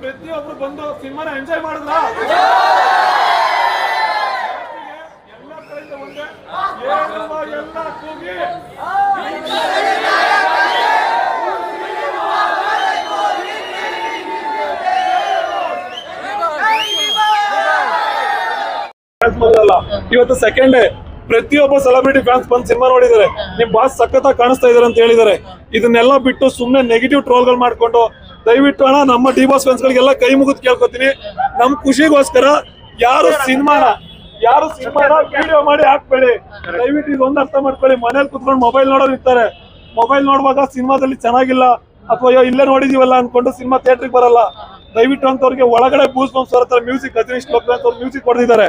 ಬಂದು ಸಿನಿಮಾನ ಎಂಜಾಯ್ ಮಾಡಿದ್ರ? ಎಲ್ಲ ಕಡೆಯಿಂದ ಒಂದೇ ಏನುವ ಎಲ್ಲ ಕೂಗಿ? ಫ್ಯಾನ್ಸ್ ಬಂದಲ್ಲ ಇವತ್ತು ಸೆಕೆಂಡ್ ಡೇ ಪ್ರತಿಯೊಬ್ಬ ಸೆಲೆಬ್ರಿಟಿ ಫ್ಯಾನ್ಸ್ ಬಂದು ಸಿನಿಮಾ ನೋಡಿದ್ದಾರೆ. ನಿಮ್ ಬಾಸ್ ಸಖತ್ತಾಗಿ ಕಾಣಿಸ್ತಾ ಇದಾರೆ ಅಂತ ಹೇಳಿದ್ದಾರೆ. ಇದನ್ನೆಲ್ಲ ಬಿಟ್ಟು ಸುಮ್ನೆ ನೆಗೆಟಿವ್ ಟ್ರೋಲ್ಗಳು ಮಾಡ್ಕೊಂಡು ದಯವಿಟ್ಟು ಅಣ್ಣ, ನಮ್ಮ ಡಿ ಬಾಸ್ ಫ್ಯಾನ್ಸ್ ಗಳಿಗೆಲ್ಲ ಕೈ ಮುಗಿದು ಕೇಳ್ಕೊತೀನಿ. ನಮ್ ಖುಷಿಗೋಸ್ಕರ ಯಾರು ಸಿನಿಮಾನ ಯಾರು ಸಿನಿಮಾನ ವಿಡಿಯೋ ಮಾಡಿ ಹಾಕ್ಬೇಡಿ. ದಯವಿಟ್ಟು ಇದೊಂದು ಅರ್ಥ ಮಾಡ್ಕೊಳ್ಳಿ. ಮನೇಲಿ ಕುತ್ಕೊಂಡು ಮೊಬೈಲ್ ನೋಡೋರು ಇರ್ತಾರೆ. ಮೊಬೈಲ್ ನೋಡುವಾಗ ಸಿನಿಮಾದಲ್ಲಿ ಚೆನ್ನಾಗಿಲ್ಲ. ಅಥವಾ, ಅಯ್ಯೋ, ಇಲ್ಲೇ ನೋಡಿದೀವಲ್ಲ ಅನ್ಕೊಂಡು ಸಿನಿಮಾ ಥಿಯೇಟ್ರಿಗೆ ಬರಲ್ಲ. ದಯವಿಟ್ಟು ಅಂತವ್ರಿಗೆ ಒಳಗಡೆ ಬೂಸ್ ಬಂಪ್ಸ್ ಹತ್ರ ಮ್ಯೂಸಿಕ್ ಹದಿನೈದು ಲೋಕನಾಥ್ ಅವ್ರು ಮ್ಯೂಸಿಕ್ ಹೊಡೆದಿದ್ದಾರೆ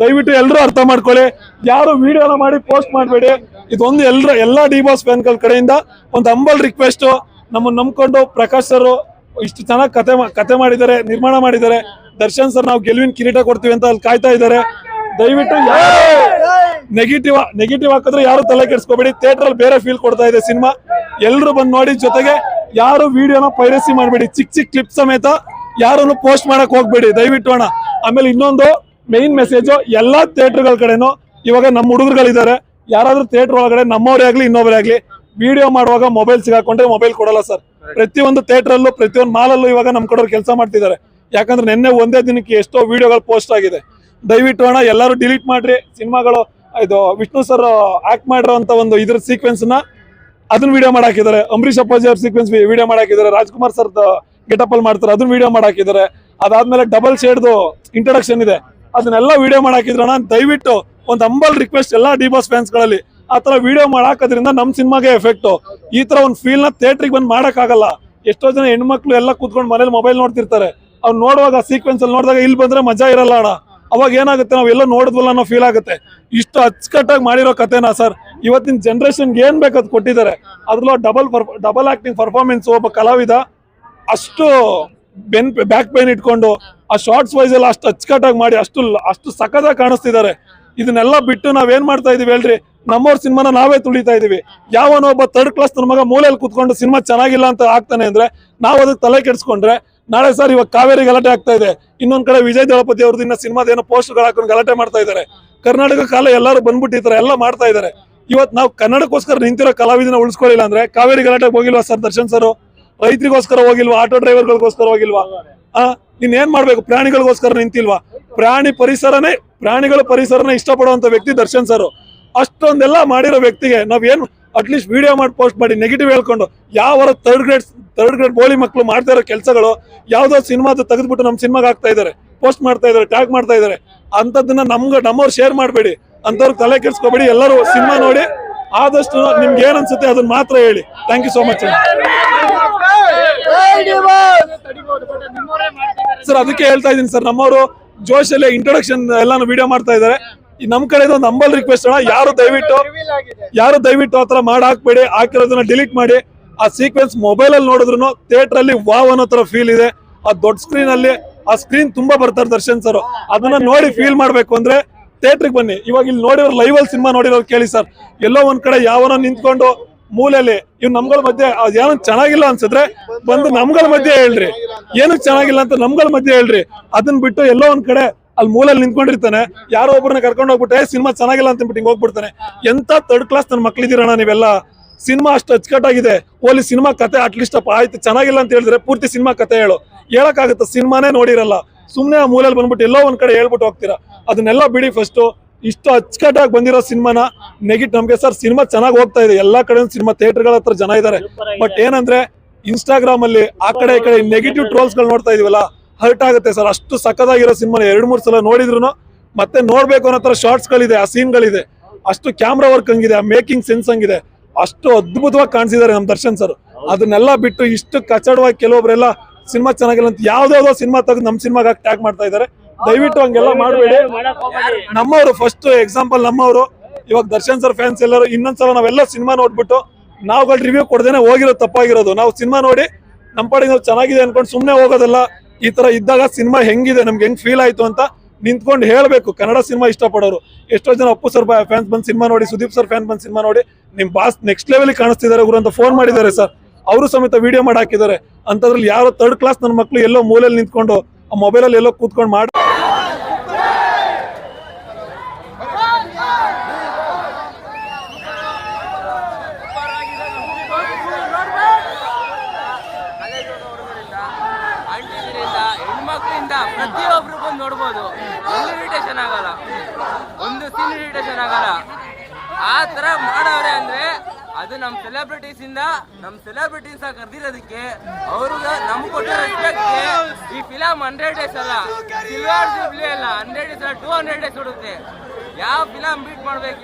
ದಯವಿಟ್ಟು ಎಲ್ಲರೂ ಅರ್ಥ ಮಾಡ್ಕೊಳ್ಳಿ. ಯಾರು ವಿಡಿಯೋನ ಮಾಡಿ ಪೋಸ್ಟ್ ಮಾಡಬೇಡಿ. ಇದೊಂದು ಎಲ್ಲರ ಎಲ್ಲಾ ಡಿ ಬಾಸ್ ಫ್ಯಾನ್ಗಳ ಕಡೆಯಿಂದ ಒಂದು ಅಂಬಲ್ ರಿಕ್ವೆಸ್ಟ್ ನಮ್ಮನ್ನ ನಂಬ್ಕೊಂಡು ಪ್ರಕಾಶ್ ಸರ್ ಇಷ್ಟು ಚೆನ್ನಾಗಿ ಕತೆ ಕತೆ ಮಾಡಿದ್ದಾರೆ, ನಿರ್ಮಾಣ ಮಾಡಿದ್ದಾರೆ. ದರ್ಶನ್ ಸರ್ ನಾವು ಗೆಲುವಿನ ಕಿರೀಟ ಕೊಡ್ತೀವಿ ಅಂತ ಅಲ್ಲಿ ಕಾಯ್ತಾ ಇದ್ದಾರೆ. ದಯವಿಟ್ಟು ನೆಗೆಟಿವ್ ನೆಗೆಟಿವ್ ಹಾಕಿದ್ರೆ ಯಾರು ತಲೆ ಕೆಡಿಸ್ಕೋಬೇಡಿ. ಥಿಯೇಟರ್ ಅಲ್ಲಿ ಬೇರೆ ಫೀಲ್ ಕೊಡ್ತಾ ಇದೆ ಸಿನಿಮಾ. ಎಲ್ಲರೂ ಬಂದು ನೋಡಿ ಜೊತೆಗೆ ಯಾರು ವಿಡಿಯೋನ ಪೈರಸಿ ಮಾಡಬೇಡಿ. ಚಿಕ್ಕ ಚಿಕ್ಕ ಕ್ಲಿಪ್ ಸಮೇತ ಯಾರನ್ನು ಪೋಸ್ಟ್ ಮಾಡಕ್ ಹೋಗ್ಬೇಡಿ. ದಯವಿಟ್ಟು ಅಣ್ಣ. ಆಮೇಲೆ ಇನ್ನೊಂದು ಮೇನ್ ಮೆಸೇಜ್ ಎಲ್ಲಾ ಥಿಯೇಟರ್ಗಳ ಕಡೆನೂ ಇವಾಗ ನಮ್ಮ ಹುಡುಗರುಗಳಿದ್ದಾರೆ. ಯಾರಾದ್ರೂ ಥಿಯೇಟರ್ ಒಳಗಡೆ ನಮ್ಮವರೇ ಆಗ್ಲಿ, ಇನ್ನೊಬ್ಬರೇ ಆಗ್ಲಿ ವಿಡಿಯೋ ಮಾಡುವಾಗ ಮೊಬೈಲ್ ಸಿಗಾಕೊಂಡ್ರೆ ಮೊಬೈಲ್ ಕೊಡಲ್ಲ ಸರ್ ಪ್ರತಿಯೊಂದು ಥಿಯೇಟರ್ ಅಲ್ಲೂ ಪ್ರತಿಯೊಂದು ಮಾಲಲ್ಲೂ ಇವಾಗ ನಮ್ ಕಡೆಯವ್ರು ಕೆಲಸ ಮಾಡ್ತಿದ್ದಾರೆ. ಯಾಕಂದ್ರೆ ನಿನ್ನೆ ಒಂದೇ ದಿನಕ್ಕೆ ಎಷ್ಟೋ ವಿಡಿಯೋಗಳು ಪೋಸ್ಟ್ ಆಗಿದೆ. ದಯವಿಟ್ಟು ಅಣ್ಣ ಎಲ್ಲರೂ ಡಿಲೀಟ್ ಮಾಡ್ರಿ. ಸಿನಿಮಾಗಳು ಇದು ವಿಷ್ಣು ಸರ್ ಆಕ್ಟ್ ಮಾಡಿರೋ ಅಂತ ಒಂದು ಇದ್ರ ಸೀಕ್ವೆನ್ಸ್ನ ಅದನ್ನ ವಿಡಿಯೋ ಮಾಡಾಕಿದ್ದಾರೆ ಅಂಬರೀಶ್ ಅಪ್ಪಾಜಿ ಅವ್ರ ಸೀಕ್ವೆನ್ಸ್ ವಿಡಿಯೋ ಮಾಡಾಕಿದ್ದಾರೆ ರಾಜ್ಕುಮಾರ್ ಸರ್ ಗೆಟಪ್ ಅಲ್ಲಿ ಮಾಡ್ತಾರೆ. ಅದನ್ನ ವಿಡಿಯೋ ಮಾಡಾಕಿದ್ದಾರೆ ಅದಾದ್ಮೇಲೆ ಡಬಲ್ ಶೇಡ್ದು ಇಂಟ್ರಡಕ್ಷನ್ ಇದೆ. ಅದನ್ನೆಲ್ಲ ವಿಡಿಯೋ ಮಾಡಾಕಿದ್ರಣ್ಣ ದಯವಿಟ್ಟು ಒಂದು ಅಂಬಲ್ ರಿಕ್ವೆಸ್ಟ್ ಎಲ್ಲ ಡಿ ಬಾಸ್ ಫ್ಯಾನ್ಸ್ಗಳಲ್ಲಿ. ಆ ತರ ವಿಡಿಯೋ ಮಾಡಾಕೋದ್ರಿಂದ ನಮ್ ಸಿನಿಮಾಗೆ ಎಫೆಕ್ಟ್ ಈ ತರ ಒಂದು ಫೀಲ್ನ ಥಿಯೇಟ್ರಿಗೆ ಬಂದ್ ಮಾಡಕ್ ಆಗಲ್ಲ ಎಷ್ಟೋ ಜನ ಹೆಣ್ಮಕ್ಳು ಎಲ್ಲ ಕೂತ್ಕೊಂಡು ಮನೇಲಿ ಮೊಬೈಲ್ ನೋಡ್ತಿರ್ತಾರೆ. ಅವ್ರು ನೋಡುವಾಗ ಸೀಕ್ವೆನ್ಸ್ ಅಲ್ಲಿ ನೋಡಿದಾಗ ಇಲ್ಲಿ ಬಂದ್ರೆ ಮಜಾ ಇರಲ್ಲ ಅಣ್ಣ. ಅವಾಗ ಏನಾಗುತ್ತೆ ನಾವು ಎಲ್ಲ ನೋಡಿದ್ವಲ್ಲ ಅನ್ನೋ ಫೀಲ್ ಆಗುತ್ತೆ. ಇಷ್ಟು ಅಚ್ಚುಕಟ್ಟಾಗಿ ಮಾಡಿರೋ ಕಥೆನಾ ಸರ್ ಇವತ್ತಿನ ಜನರೇಷನ್ಗೆ ಏನ್ ಬೇಕದ್ ಕೊಟ್ಟಿದ್ದಾರೆ? ಅದ್ರಲ್ಲೂ ಡಬಲ್ ಡಬಲ್ ಆಕ್ಟಿಂಗ್ ಪರ್ಫಾರ್ಮೆನ್ಸ್ ಒಬ್ಬ ಕಲಾವಿದ ಅಷ್ಟು ಬೆನ್ ಬ್ಯಾಕ್ ಪೇನ್ ಇಟ್ಕೊಂಡು, ಆ ಶಾರ್ಟ್ಸ್ ವೈಸ್ ಎಲ್ಲ ಅಷ್ಟು ಅಚ್ಚುಕಟ್ಟಾಗಿ ಮಾಡಿ, ಅಷ್ಟು ಅಷ್ಟು ಸಖತ್ತಾಗಿ ಕಾಣಿಸ್ತಿದ್ದಾರೆ. ಇದನ್ನೆಲ್ಲ ಬಿಟ್ಟು ನಾವೇನ್ ಮಾಡ್ತಾ ಇದೀವಿ ಹೇಳ್ರಿ? ನಮ್ಮವ್ರ ಸಿನಿಮಾನ ನಾವೇ ತುಳಿತಾ ಇದೀವಿ. ಯಾವನೋ ಒಬ್ಬ ತರ್ಡ್ ಕ್ಲಾಸ್ ನನ್ನ ಮಗ ಮೂಲೆಯಲ್ಲಿ ಕುತ್ಕೊಂಡು ಸಿನಿಮಾ ಚೆನ್ನಾಗಿಲ್ಲ ಅಂತ ಆಗ್ತಾನೆ ಅಂದ್ರೆ ನಾವು ಅದಕ್ಕೆ ತಲೆ ಕೆಡಿಸ್ಕೊಂಡ್ರೆ ನಾಳೆ ಸರ್ ಇವಾಗ ಕಾವೇರಿ ಗಲಾಟೆ ಆಗ್ತಾ ಇದೆ. ಇನ್ನೊಂದ್ ಕಡೆ ವಿಜಯ್ ದಳಪತಿ ಅವ್ರದ್ದು ಇನ್ನ ಸಿನಿಮಾದ ಏನೋ ಪೋಸ್ಟ್ ಹಾಕೊಂಡು ಗಲಾಟೆ ಮಾಡ್ತಾ ಇದ್ದಾರೆ. ಕರ್ನಾಟಕ ಕಾಲ ಎಲ್ಲರೂ ಬಂದ್ಬಿಟ್ಟಿರ್ತಾರೆ ಎಲ್ಲ ಮಾಡ್ತಾ ಇದ್ದಾರೆ. ಇವತ್ ನಾವು ಕನ್ನಡಕ್ಕೋಸ್ಕರ ನಿಂತಿರೋ ಕಲಾವಿದನ ಉಳಿಸ್ಕೊಳ್ಳಿಲ್ಲ ಅಂದ್ರೆ ಕಾವೇರಿ ಗಲಾಟೆ ಹೋಗಿಲ್ವಾ ಸರ್ ದರ್ಶನ್ ಸರ್? ರೈತರಿಗೋಸ್ಕರ ಹೋಗಿಲ್ವಾ? ಆಟೋ ಡ್ರೈವರ್ಗಳಿಗೋಸ್ಕರ ಹೋಗಿಲ್ವಾ? ಆ, ನೀನ್ ಏನ್ ಮಾಡ್ಬೇಕು? ಪ್ರಾಣಿಗಳಿಗೋಸ್ಕರ ನಿಂತಿಲ್ವಾ? ಪ್ರಾಣಿ ಪರಿಸರನೇ, ಪ್ರಾಣಿಗಳ ಪರಿಸರನ ಇಷ್ಟಪಡುವಂತ ವ್ಯಕ್ತಿ ದರ್ಶನ್ ಸರ್. ಅಷ್ಟೊಂದೆಲ್ಲ ಮಾಡಿರೋ ವ್ಯಕ್ತಿಗೆ ನಾವೇನು ಅಟ್ಲೀಸ್ಟ್ ವಿಡಿಯೋ ಮಾಡಿ ಪೋಸ್ಟ್ ಮಾಡಿ ನೆಗೆಟಿವ್ ಹೇಳ್ಕೊಂಡು ಯಾವ ಥರ್ಡ್ ಗ್ರೇಡ್ ಥರ್ಡ್ ಗ್ರೇಡ್ ಬೋಳಿ ಮಕ್ಕಳು ಮಾಡ್ತಾ ಇರೋ ಕೆಲಸಗಳು, ಯಾವ್ದೋ ಸಿನಿಮಾದ ತೆಗೆದ್ಬಿಟ್ಟು ನಮ್ಮ ಸಿನಿಮಾಗೆ ಹಾಕ್ತಾ ಇದ್ದಾರೆ ಪೋಸ್ಟ್ ಮಾಡ್ತಾ ಇದ್ದಾರೆ ಟ್ಯಾಗ್ ಮಾಡ್ತಾ ಇದ್ದಾರೆ ಅಂತದನ್ನ ನಮ್ಗೆ ನಮ್ಮವ್ರು ಶೇರ್ ಮಾಡಬೇಡಿ ಅಂತವ್ರಿಗೆ ತಲೆ ಕೆಡಿಸ್ಕೊಬೇಡಿ, ಎಲ್ಲರೂ ಸಿನಿಮಾ ನೋಡಿ, ಆದಷ್ಟು ನಿಮ್ಗೆ ಏನ್ ಅನ್ಸುತ್ತೆ ಅದನ್ನ ಮಾತ್ರ ಹೇಳಿ. Thank you so much sir ಅದಕ್ಕೆ ಹೇಳ್ತಾ ಇದೀನಿ ಸರ್ ನಮ್ಮವರು ಜೋಶಲ್ಲಿ ಇಂಟ್ರೊಡಕ್ಷನ್ ಎಲ್ಲಾನು ವಿಡಿಯೋ ಮಾಡ್ತಾ ಇದ್ದಾರೆ ನಮ್ ಕಡೆ ಒಂದು ಅಂಬಲ್ ರಿಕ್ವೆಸ್ಟ್ ಅಣ್ಣ. ಯಾರು ದಯವಿಟ್ಟು ಯಾರು ದಯವಿಟ್ಟು ಆತರ ಮಾಡಿ ಹಾಕ್ಬೇಡಿ ಹಾಕಿರೋದನ್ನ ಡಿಲೀಟ್ ಮಾಡಿ. ಆ ಸೀಕ್ವೆನ್ಸ್ ಮೊಬೈಲ್ ಅಲ್ಲಿ ನೋಡಿದ್ರು ಥಿಯೇಟರ್ ಅಲ್ಲಿ ವಾವ್ ಅನ್ನೋ ತರ ಫೀಲ್ ಇದೆ. ಆ ದೊಡ್ಡ ಸ್ಕ್ರೀನ್ ಅಲ್ಲಿ ಆ ಸ್ಕ್ರೀನ್ ತುಂಬಾ ಬರ್ತಾರೆ ದರ್ಶನ್ ಸರ್ ಅದನ್ನ ನೋಡಿ ಫೀಲ್ ಮಾಡ್ಬೇಕು ಅಂದ್ರೆ ಥಿಯೇಟ್ರಿಗೆ ಬನ್ನಿ. ಇವಾಗ ಇಲ್ಲಿ ನೋಡಿರೋ ಲೈವ್ ಅಲ್ಲಿ ಸಿನಿಮಾ ನೋಡಿರೋರು ಕೇಳಿ ಸರ್ ಎಲ್ಲೋ ಒಂದ್ ಕಡೆ ಯಾವನ ನಿಂತ್ಕೊಂಡು ಮೂಲೆಯಲ್ಲಿ ಇವ್ ನಮ್ಗಳ ಮಧ್ಯೆ ಏನೋ ಚೆನ್ನಾಗಿಲ್ಲ ಅನ್ಸಿದ್ರೆ ಬಂದು ನಮ್ಗಳ ಮಧ್ಯೆ ಹೇಳ್ರಿ. ಏನಕ್ ಚೆನ್ನಾಗಿಲ್ಲ ಅಂತ ನಮ್ಗಳ ಮಧ್ಯೆ ಹೇಳ್ರಿ. ಅದನ್ನ ಬಿಟ್ಟು ಎಲ್ಲೋ ಒಂದ್ ಕಡೆ ಅಲ್ಲಿ ಮೂಲಲ್ಲಿ ನಿಂತ್ಕೊಂಡಿರ್ತಾನೆ. ಯಾರೋ ಒಬ್ಬರನ್ನ ಕರ್ಕೊಂಡು ಹೋಗ್ಬಿಟ್ಟೆ ಸಿನಿಮಾ ಚೆನ್ನಾಗಿಲ್ಲ ಅಂತ ಹಿಂಗ್ ಹೋಗ್ಬಿಡ್ತಾನೆ. ಎಂತ ತರ್ಡ್ ಕ್ಲಾಸ್ ನನ್ನ ಮಕ್ಳಿದ್ದೀರಣ್ಣ ನೀವೆಲ್ಲ? ಸಿನಿಮಾ ಅಷ್ಟು ಅಚ್ಚುಕಟ್ಟಾಗಿದೆ. ಓಲಿ ಸಿನಿಮಾ ಕತೆ ಅಟ್ಲೀಸ್ಟ್ ಅಪ್ಪ ಆಯ್ತು ಚೆನ್ನಾಗಿಲ್ಲ ಅಂತ ಹೇಳಿದ್ರೆ ಪೂರ್ತಿ ಸಿನಿಮಾ ಕತೆ ಹೇಳು. ಹೇಳಕ್ಕಾಗತ್ತೆ? ಸಿನಿಮಾನೇ ನೋಡಿರಲ್ಲ. ಸುಮ್ನೆ ಆ ಮೂಲಲ್ಲಿ ಬಂದ್ಬಿಟ್ಟು ಎಲ್ಲೋ ಒಂದ್ ಕಡೆ ಹೇಳ್ಬಿಟ್ಟು ಹೋಗ್ತೀರಾ? ಅದನ್ನೆಲ್ಲ ಬಿಡಿ ಫಸ್ಟ್ ಇಷ್ಟು ಅಚ್ಚುಕಟ್ಟಾಗಿ ಬಂದಿರೋ ಸಿನಿಮಾನ ನೆಗೆಟ್ ನಮ್ಗೆ. ಸರ್ ಸಿನಿಮಾ ಚೆನ್ನಾಗಿ ಹೋಗ್ತಾ ಇದೆ. ಎಲ್ಲಾ ಕಡೆ ಸಿನಿಮಾ ಥಿಯೇಟರ್ಗಳ ಹತ್ರ ಜನ ಇದ್ದಾರೆ ಬಟ್ ಏನಂದ್ರೆ ಇನ್ಸ್ಟಾಗ್ರಾಮ್ ಅಲ್ಲಿ ಆ ಕಡೆ ಈ ಕಡೆ ನೆಗೆಟಿವ್ ಟ್ರೋಲ್ಸ್ಗಳು ನೋಡ್ತಾ ಇದೀವಲ್ಲ ಹರ್ಟ್ ಆಗುತ್ತೆ ಸರ್. ಅಷ್ಟು ಸಕ್ಕದಾಗಿರೋ ಸಿನಿಮಾ ಎರಡು ಮೂರು ಸಲ ನೋಡಿದ್ರು ಮತ್ತೆ ನೋಡ್ಬೇಕು ಅನ್ನೋ ತರ ಶಾರ್ಟ್ಸ್ ಗಳಿದೆ ಆ ಸೀನ್ ಗಳಿದೆ. ಅಷ್ಟು ಕ್ಯಾಮ್ರಾ ವರ್ಕ್ ಹಂಗಿದೆ ಆ ಮೇಕಿಂಗ್ ಸೆನ್ಸ್ ಹಂಗಿದೆ. ಅಷ್ಟು ಅದ್ಭುತವಾಗಿ ಕಾಣಿಸಿದ್ದಾರೆ ನಮ್ ದರ್ಶನ್ ಸರ್. ಅದನ್ನೆಲ್ಲ ಬಿಟ್ಟು ಇಷ್ಟು ಕಚಡವಾಗಿ ಕೆಲವೊಬ್ರೆಲ್ಲ ಸಿನಿಮಾ ಚೆನ್ನಾಗಿಲ್ಲ ಅಂತ ಯಾವ್ದಾವ್ದೋ ಸಿನಿಮಾ ತೆಗೆದು ನಮ್ ಸಿನಿಮಾಗ ಟ್ಯಾಗ್ ಮಾಡ್ತಾ ಇದಾರೆ ದಯವಿಟ್ಟು ಹಂಗೆಲ್ಲ ಮಾಡಬೇಡಿ. ನಮ್ಮವರು ಫಸ್ಟ್ ಎಕ್ಸಾಂಪಲ್ ನಮ್ಮವರು. ಇವಾಗ ದರ್ಶನ್ ಸರ್ ಫ್ಯಾನ್ಸ್ ಎಲ್ಲರೂ ಇನ್ನೊಂದ್ಸಲ ನಾವೆಲ್ಲ ಸಿನಿಮಾ ನೋಡ್ಬಿಟ್ಟು ನಾವುಗಳು ರಿವ್ಯೂ ಕೊಡ್ದೇನೆ ಹೋಗಿರೋದು ತಪ್ಪಾಗಿರೋದು. ನಾವು ಸಿನಿಮಾ ನೋಡಿ ನಮ್ಮ ಪಾಡಿಗೆ ನಾವು ಚೆನ್ನಾಗಿದೆ ಅನ್ಕೊಂಡು ಸುಮ್ಮನೆ ಹೋಗೋದಲ್ಲ. ಈ ತರ ಇದ್ದಾಗ ಸಿನಿಮಾ ಹೆಂಗಿದೆ, ನಮ್ಗೆ ಹೆಂಗ್ ಫೀಲ್ ಆಯ್ತು ಅಂತ ನಿಂತ್ಕೊಂಡು ಹೇಳಬೇಕು. ಕನ್ನಡ ಸಿನಿಮಾ ಇಷ್ಟಪಡೋರು. ಎಷ್ಟೋ ಜನ ಅಪ್ಪು ಸರ್ ಫ್ಯಾನ್ಸ್ ಬಂದು ಸಿನಿಮಾ ನೋಡಿ, ಸುದೀಪ್ ಸರ್ ಫ್ಯಾನ್ ಬಂದು ಸಿನಿಮಾ ನೋಡಿ, ನಿಮ್ ಬಾಸ್ ನೆಕ್ಸ್ಟ್ ಲೆವೆಲ್ ಕಾಣಿಸ್ತಿದ್ದಾರೆ, ಗುರು ಅಂತ ಫೋನ್ ಮಾಡಿದ್ದಾರೆ ಸರ್ ಅವರು ಸಮೇತ ವಿಡಿಯೋ ಮಾಡಿ ಹಾಕಿದ್ದಾರೆ. ಅಂತದ್ರಲ್ಲಿ ಯಾರೋ ತರ್ಡ್ ಕ್ಲಾಸ್ ನನ್ನ ಮಕ್ಕಳು ಎಲ್ಲೋ ಮೂಲೆಯಲ್ಲಿ ನಿಂತ್ಕೊಂಡು ಮೊಬೈಲಲ್ಲಿ ಎಲ್ಲೋ ಕೂತ್ಕೊಂಡು ಮಾಡಿ ಪ್ರತಿಯೊಬ್ರು ಬಂದು ನೋಡ್ಬೋದು. ಒಂದು ಇರಿಟೇಷನ್ ಆಗಲ್ಲ. ಒಂದು ಸೀನ್ ಇರಿಟೇಷನ್ ಆಗಲ್ಲ. ಆ ತರ ಮಾಡವ್ರೆ ಅಂದ್ರೆ ಅದು ನಮ್ ಸೆಲೆಬ್ರಿಟೀಸ್ ಇಂದ, ನಮ್ ಸೆಲೆಬ್ರಿಟೀಸ್ ಕರೆದಿರೋದಕ್ಕೆ ಅವ್ರಿಗೆ ನಮ್ ಕೊಟ್ಟಿರೋ ಈ ಫಿಲಮ್ ಹಂಡ್ರೆಡ್ ಡೇಸ್ ಅಲ್ಲ ಸಿಲ್ವರ್ ಜೂಬ್ಲಿ ಅಲ್ಲ ಹಂಡ್ರೆಡ್ ಡೇಸ್ ಅಲ್ಲ ಟೂ ಹಂಡ್ರೆಡ್ ಡೇಸ್ ಹೊಡುತ್ತೆ ಯಾವ ಫಿಲಮ್ ಬೀಟ್ ಮಾಡ್ಬೇಕು?